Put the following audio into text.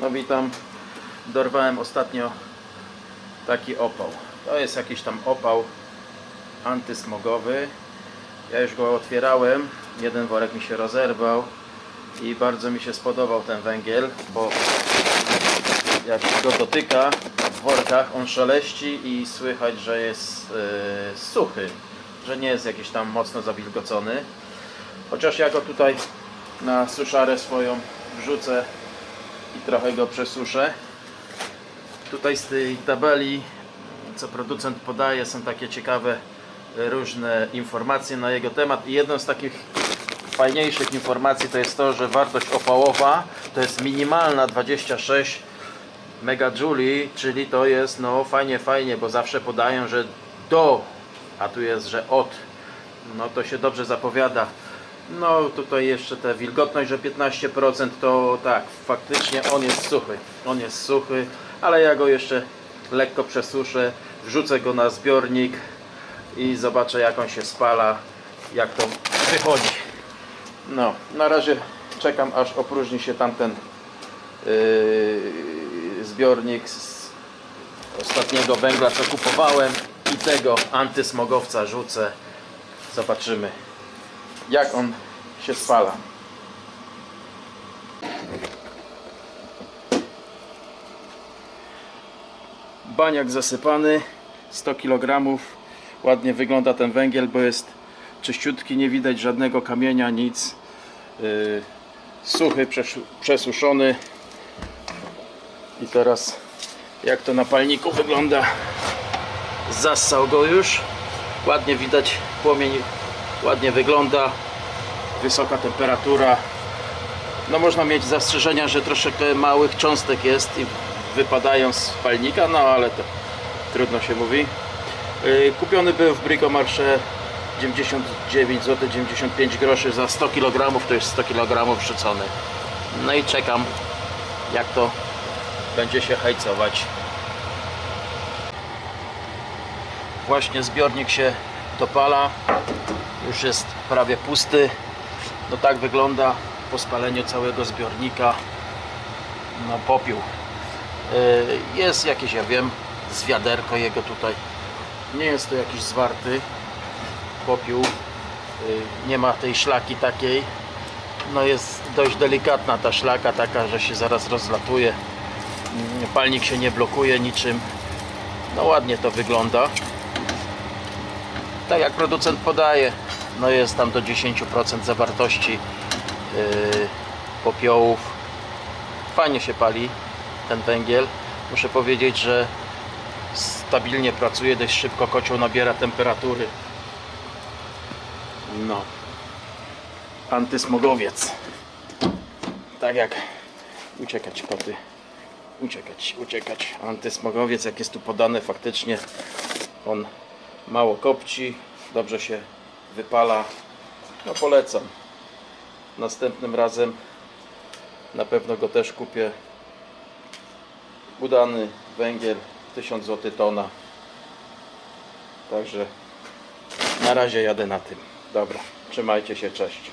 No witam. Dorwałem ostatnio taki opał. To jest jakiś tam opał antysmogowy. Ja już go otwierałem. Jeden worek mi się rozerwał i bardzo mi się spodobał ten węgiel, bo jak go dotyka w workach, on szeleści i słychać, że jest e, suchy, że nie jest jakiś tam mocno zawilgocony. Chociaż ja go tutaj na suszarę swoją wrzucę i trochę go przesuszę. Tutaj z tej tabeli, co producent podaje, są takie ciekawe e, różne informacje na jego temat i jedną z takich fajniejszych informacji to jest to, że wartość opałowa to jest minimalna 26 megajouli, czyli to jest no fajnie, fajnie, bo zawsze podają, że do, a tu jest, że od, no to się dobrze zapowiada. No tutaj jeszcze ta wilgotność, że 15% to tak, faktycznie on jest suchy, on jest suchy, ale ja go jeszcze lekko przesuszę, wrzucę go na zbiornik i zobaczę jak on się spala, jak to wychodzi. No, na razie czekam aż opróżni się tamten yy, zbiornik z ostatniego węgla co kupowałem i tego antysmogowca rzucę. Zobaczymy jak on się spala. Baniak zasypany 100 kg. Ładnie wygląda ten węgiel, bo jest czyściutki, nie widać żadnego kamienia, nic. Yy, suchy, przesuszony. I teraz jak to na palniku wygląda. Zassał go już. Ładnie widać płomień, ładnie wygląda. Wysoka temperatura. No można mieć zastrzeżenia, że troszeczkę małych cząstek jest i wypadają z palnika, no ale to trudno się mówi. Yy, Kupiony był w Bricomarché 99 zł 95 groszy za 100 kg, to jest 100 kg wrzucony. No i czekam jak to będzie się hajcować. Właśnie zbiornik się dopala, już jest prawie pusty. No tak wygląda po spaleniu całego zbiornika. No popiół. Yy, Jest jakieś, ja wiem, z wiaderko jego tutaj. Nie jest to jakiś zwarty popiół. Yy, Nie ma tej szlaki takiej. No jest dość delikatna ta szlaka, taka, że się zaraz rozlatuje. Mm, Palnik się nie blokuje niczym. No ładnie to wygląda. Tak jak producent podaje, no jest tam do 10% zawartości yy, popiołów. Fajnie się pali ten węgiel. Muszę powiedzieć, że stabilnie pracuje, dość szybko kocioł nabiera temperatury. No. Antysmogowiec. Tak jak uciekać koty. Uciekać, uciekać. Antysmogowiec, jak jest tu podane, faktycznie on mało kopci, dobrze się wypala. No polecam. Następnym razem na pewno go też kupię. Udany węgiel 1000 zł tona. Także na razie jadę na tym. Dobra, trzymajcie się, cześć.